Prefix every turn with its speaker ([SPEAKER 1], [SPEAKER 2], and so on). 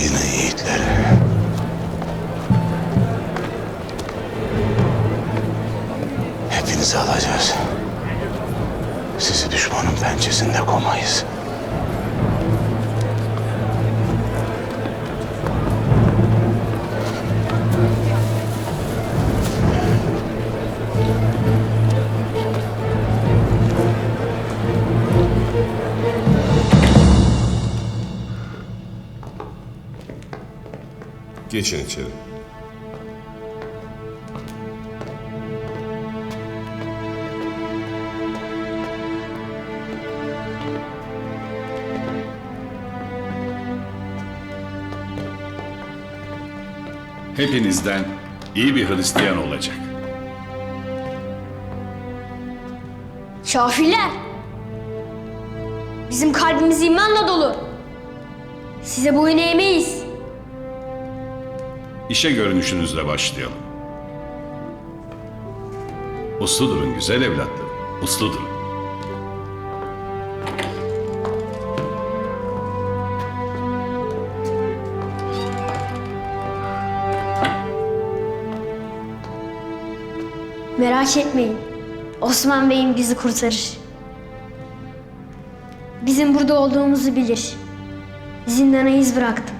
[SPEAKER 1] Sarayının yiğitleri. Hepinizi alacağız. Sizi düşmanın pençesinde komayız.
[SPEAKER 2] Geçin içeri.
[SPEAKER 3] Hepinizden iyi bir Hristiyan olacak.
[SPEAKER 4] Şafiler. Bizim kalbimiz imanla dolu. Size boyun eğmeyiz.
[SPEAKER 3] İşe görünüşünüzle başlayalım. Uslu durun güzel evlatlarım. Uslu durun.
[SPEAKER 4] Merak etmeyin. Osman Bey'im bizi kurtarır. Bizim burada olduğumuzu bilir. Zindana iz bıraktım.